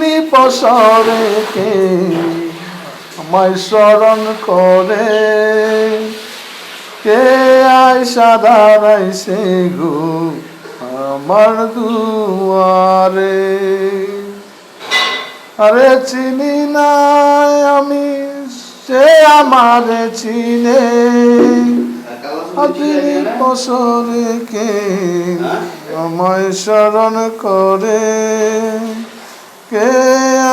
নিপসরে কে? আমায় স্মরণ করে। কে আয়সা দাঁড়াইছে গো আমার দুয়ারে? আরে চিনি না আমি সে আমারে চিনে। তিনি কে? আমায় স্মরণ করে। কে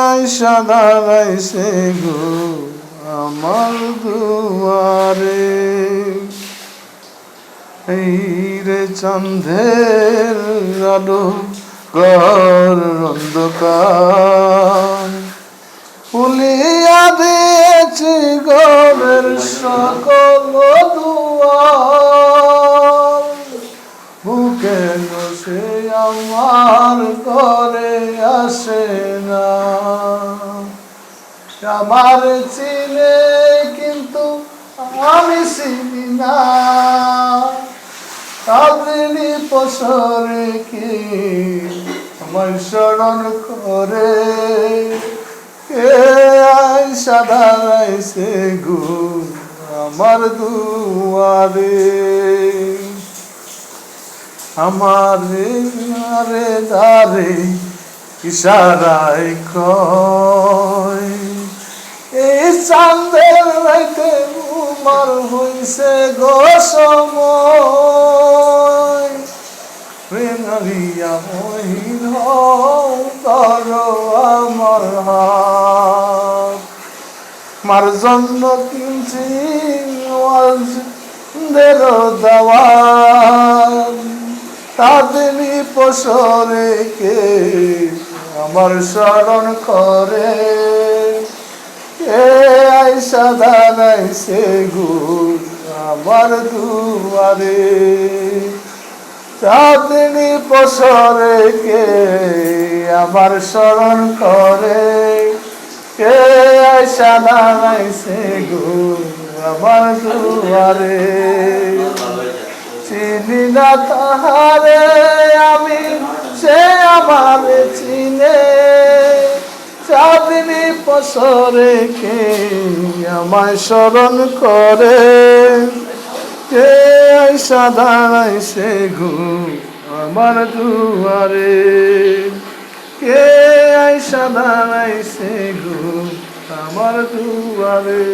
আইসা দাঁড়াইছে গো আমার দুয়ারে? এই রে চন্দ্রের আলো গর অন্ধকার। ফুলিয়া দিয়েছি গরের সকল দুয়ার। বুকে সে আমার ঘরে আমার চিনে কিন্তু আমি চিনি না। তাদের পসরে কি আমার স্মরণ করে? কে দাঁড়াইছে গো আমার দুয়ারে? আমার আরে দারে ইশারায় কয় এই চাঁদের রাইতে উমার হইছে গো সময়। মহিন কর আমার মার জন্য কিনছি দের দেওয়ার তাদের পসরে কে আমার স্মরণ করে। কে আইসা দাঁড়াইছে গো আমার দুয়ারে। চাঁদনি পসরে কে আমার স্মরণ করে? কে আইসা দাঁড়াইছে গো আমার দুয়ারে। চিনি না তাহারে আমি পসরে কে আমায় স্মরণ করে? কে আইসা দাঁড়াইছে গো আমার দুয়ারে? কে আইসা দাঁড়াইছে গো আমার দুয়ারে?